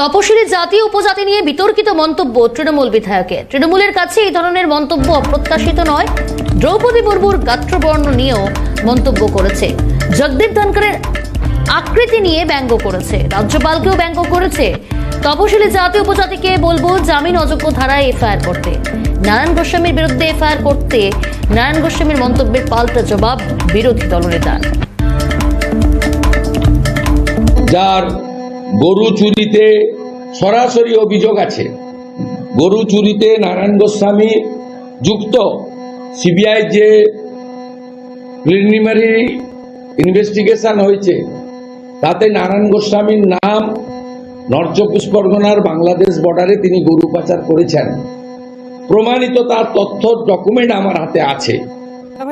তপশিলি জাতি উপজাতি নিয়ে বিতর্কিত মন্তব্য তৃণমূল বিধায়কের। তৃণমূলের কাছে এই ধরনের মন্তব্য অপ্রত্যাশিত নয়। দ্রৌপদী মুর্মুর গাত্রবর্ণ নিয়েও মন্তব্য করেছে। জগদীপ ধনকরের আকৃতি নিয়ে ব্যঙ্গ করেছে। রাজ্যপালকেও ব্যঙ্গ করেছে। তপশিলি জাতি উপজাতিকে বলব, জামিন অযোগ্য ধারায় এফআইআর করতে। নারায়ণ গোস্বামীর বিরুদ্ধে এফআইআর করতে নারায়ণ গোস্বামীর মন্তব্যের পাল্টা জবাব বিরোধী দলনেতার। যার গরু চুরিতে সরাসরি অভিযোগ আছে। গরু চুরিতে নারায়ণ গোস্বামী যুক্ত। সিবিআই যে প্রিলিমিনারি ইনভেস্টিগেশন হয়েছে, তাতে নারায়ণ গোস্বামীর নাম নর্থ চব্বিশ পরগনার বাংলাদেশ বর্ডারে তিনি গরু পাচার করেছেন। প্রমাণিত তার তথ্য ডকুমেন্ট আমার হাতে আছে। হ্যাঁ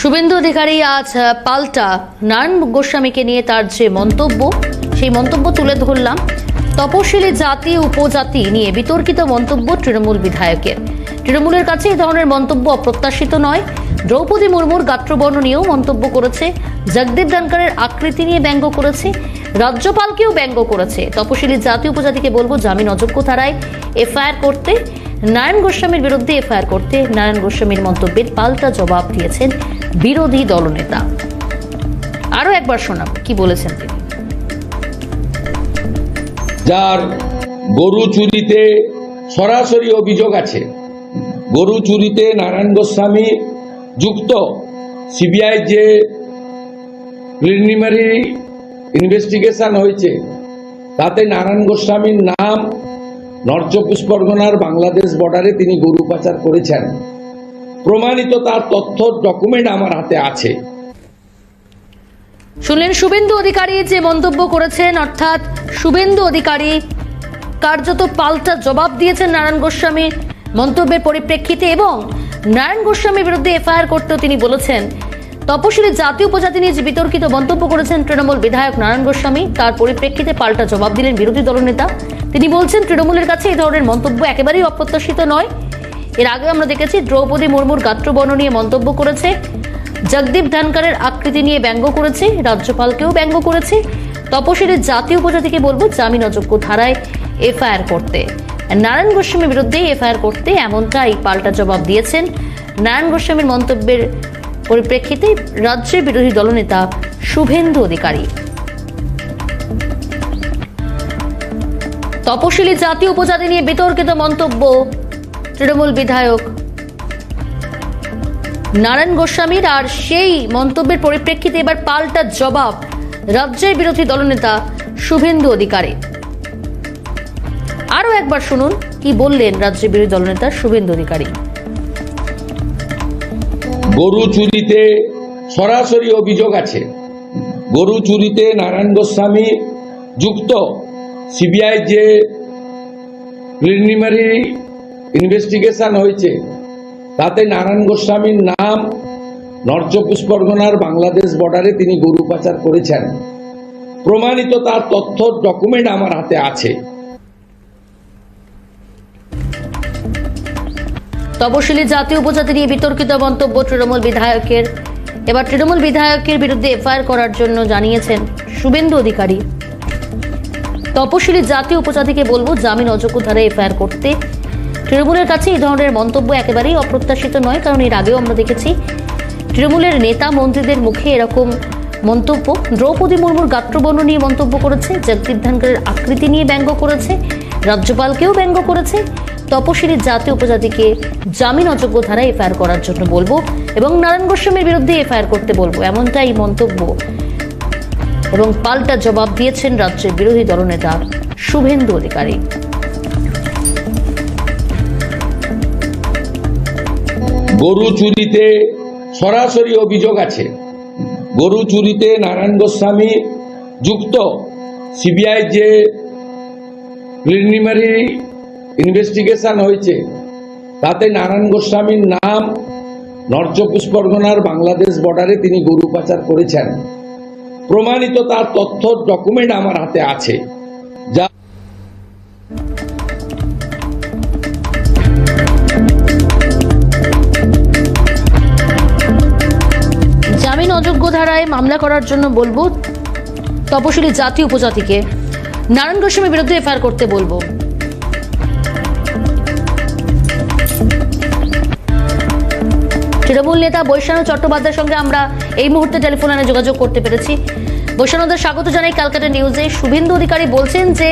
শুভেন্দু অধিকারী আজ পাল্টা নারায়ণ গোস্বামীকে নিয়ে তার যে মন্তব্য, সেই মন্তব্য তুলে ধরলাম। তপশিলি জাতি, উপজাতি নিয়ে বিতর্কিত মন্তব্য তৃণমূল বিধায়কের। তৃণমূলের কাছে এই ধরনের মন্তব্য অপ্রত্যাশিত নয়। দ্রৌপদী মুর্মুর গাত্রবর্ণ নিয়েও মন্তব্য করেছে, জগদীপ ধনকরের আকৃতি নিয়ে ব্যঙ্গ করেছে, রাজ্যপালকেও ব্যঙ্গ করেছে। তপশিলি জাতি, উপজাতিকে বলব, জামিন অযোগ্য ধারায় এফআইআর করতে। নারায়ণ গোস্বামীর বিরুদ্ধে এফআইআর করতে নারায়ণ গোস্বামীর মন্তব্যের পাল্টা জবাব দিয়েছেন বিরোধী দলনেতা। আরও একবার শোনাব, কি বলেছেন তিনি? যার গরু চুরিতে সরাসরি অভিযোগ আছে। গরু চুরিতে নারায়ণ গোস্বামী যুক্ত। সিবিআই যে প্রিলিমিনারি ইনভেস্টিগেশন হয়েছে, তাতে নারায়ণ গোস্বামীর নাম নর্থ চব্বিশ পরগনার বাংলাদেশ বর্ডারে তিনি গরু পাচার করেছেন। প্রমাণিত তার তথ্য ডকুমেন্ট আমার হাতে আছে। শুনলেন শুভেন্দু অধিকারী যে মন্তব্য করেছেন, অর্থাৎ শুভেন্দু অধিকারী কার্যত পাল্টা জবাব দিয়েছেন নারায়ণ গোস্বামীর মন্তব্যের পরিপ্রেক্ষিতে এবং নারায়ণ গোস্বামীর বিরুদ্ধে এফআইআর করতেও তিনি বলেছেন, তপশিলি জাতি উপজাতি নিয়ে যে বিতর্কিত মন্তব্য করেছেন তৃণমূল বিধায়ক নারায়ণ গোস্বামী, তার পরিপ্রেক্ষিতে পাল্টা জবাব দিলেন বিরোধী দলনেতা। তিনি বলছেন, তৃণমূলের কাছে এই ধরনের মন্তব্য একেবারেই অপ্রত্যাশিত নয়। এর আগে আমরা দেখেছি দ্রৌপদী মুর্মুর গাত্রবর্ণ নিয়ে মন্তব্য করেছে, জগদীপ ধনকরের আকৃতি নিয়ে ব্যঙ্গ করেছে, রাজ্যপালকেও ব্যঙ্গ করেছে, তপশিলি জাতি উপজাতিকে বলব জামিন অযোগ্য ধারায় এফআইআর করতে। নারায়ণ গোস্বামীর বিরুদ্ধে এফআইআর করতে এমনটাই পাল্টা জবাব দিয়েছেন নারায়ণ গোস্বামীর মন্তব্যের পরিপ্রেক্ষিতে রাজ্যের বিরোধী দলনেতা শুভেন্দু অধিকারী। তপশিলি জাতি উপজাতি নিয়ে বিতর্কিত মন্তব্য তৃণমূল বিধায়ক নারায়ণ গোস্বামীর আর সেই মন্তব্যের পরিপ্রেক্ষিতে এবার পাল্টা জবাব রাজ্যের বিরোধী দলনেতা শুভেন্দু অধিকারী। আরও একবার শুনুন, কি বললেন রাজ্যের বিরোধী দলনেতা শুভেন্দু অধিকারী? গরু চুরিতে সরাসরি অভিযোগ আছে। গরু চুরিতে নারায়ণ গোস্বামী যুক্ত। সিবিআই যে প্রিলিমিনারি ইনভেস্টিগেশন হয়েছে। তাতে নারায়ণ গোস্বামীর নাম নর্থ চব্বিশ পরগনার বাংলাদেশ বর্ডারে তিনি গরু পাচার করেছেন। প্রমাণিত তার তথ্য ডকুমেন্ট আমার হাতে আছে। তপশিলি জাতীয় উপজাতি নিয়ে বিতর্কিত মন্তব্য তৃণমূল বিধায়কের। এবার তৃণমূল বিধায়কের বিরুদ্ধে এফআইআর করার জন্য জানিয়েছেন শুভেন্দু অধিকারী। তপশিলি জাতীয় উপজাতিকে বলব জামিন অযোগ্য ধারে এফআইআর করতে। তৃণমূলের কাছে এই ধরনের মন্তব্য একেবারেই অপ্রত্যাশিত নয়, কারণ এর আগেও আমরা দেখেছি তৃণমূলের নেতা মন্ত্রীদের মুখে এরকম মন্তব্য। দ্রৌপদী মুর্মুর গাত্রবর্ণ নিয়ে মন্তব্য করেছে, জগদীপ ধনকরের আকৃতি নিয়ে ব্যঙ্গ করেছে, রাজ্যপালকেও ব্যঙ্গ করেছে, তপশিলি জাতি উপজাতিকে জামিন অযোগ্য ধারায় এফআইআর করার জন্য বলব এবং নারায়ণ গোস্বামীর বিরুদ্ধে এফআইআর করতে বলব, এমনটাই মন্তব্য এবং পাল্টা জবাব দিয়েছেন রাজ্যের বিরোধী দলনেতা শুভেন্দু অধিকারী। গরু চুরিতে সরাসরি অভিযোগ আছে। গরু চুরিতে নারায়ণ গোস্বামী যুক্ত। সিবিআই যে প্রিলিমিনারি ইনভেস্টিগেশন হয়েছে, তাতে নারায়ণ গোস্বামীর নাম নর্থ চব্বিশ পরগনার বাংলাদেশ বর্ডারে তিনি গরু পাচার করেছেন। প্রমাণিত তার তথ্য ডকুমেন্ট আমার হাতে আছে, যা ধারায় মামলা করার জন্য বলব, তপশিলি জাতি উপজাতিকে। নারায়ণ গোস্বামীর বিরুদ্ধে এফআইআর করতে বলব। তৃণমূল নেতা বৈশানু চট্টোপাধ্যায়ের সঙ্গে আমরা এই মুহূর্তে টেলিফোন যোগাযোগ করতে পেরেছি। বৈশানুদের স্বাগত জানাই ক্যালকাটা নিউজে। শুভেন্দু অধিকারী বলছেন যে,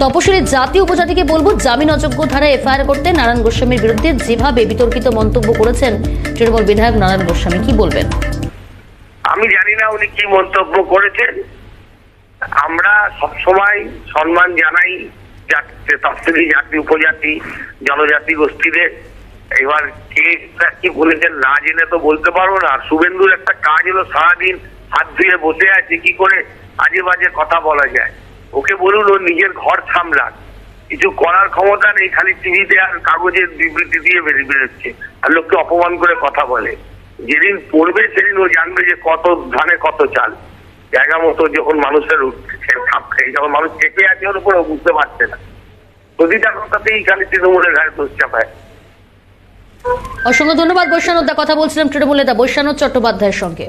তপশিলি জাতি উপজাতিকে বলব, জামিন অযোগ্য ধারায় এফআইআর করতে নারায়ণ গোস্বামীর বিরুদ্ধে যেভাবে বিতর্কিত মন্তব্য করেছেন তৃণমূল বিধায়ক নারায়ণ গোস্বামী, কি বলবেন? আমি জানি না উনি কি মন্তব্য করেছেন। আমরা সবসময় সম্মান জানাই তফসিলি জাতি, উপজাতি, জনজাতি, গোষ্ঠীদের। এবার কে কি বলেছেন না জেনে তো বলতে পারব না। আর শুভেন্দুর একটা কাজ হলো সারাদিন হাত ধুয়ে বসে আছে, কি করে আজে বাজে কথা বলা যায়। ওকে বলুন, ও নিজের ঘর সামলাক। কিছু করার ক্ষমতা নেই, খালি টিভিতে আর কাগজের বিবৃতি দিয়ে বেরিয়ে বেরোচ্ছে। আর লোককে অপমান করে কথা বলে। যেদিন পড়বে সেদিন ও জানবে যে কত ধানে কত চাল। জায়গা মতো যখন মানুষের খাপ খেয়ে যখন মানুষ চেপে আছে ওর উপরে বুঝতে পারছে না। প্রতিটা কথাতেই খালি তৃণমূলের ঘাড়ে দোষ চাপায়। অসংখ্য ধন্যবাদ বৈশানুদা কথা বলছিলাম তৃণমূল নেতা বৈশানু চট্টোপাধ্যায়ের সঙ্গে।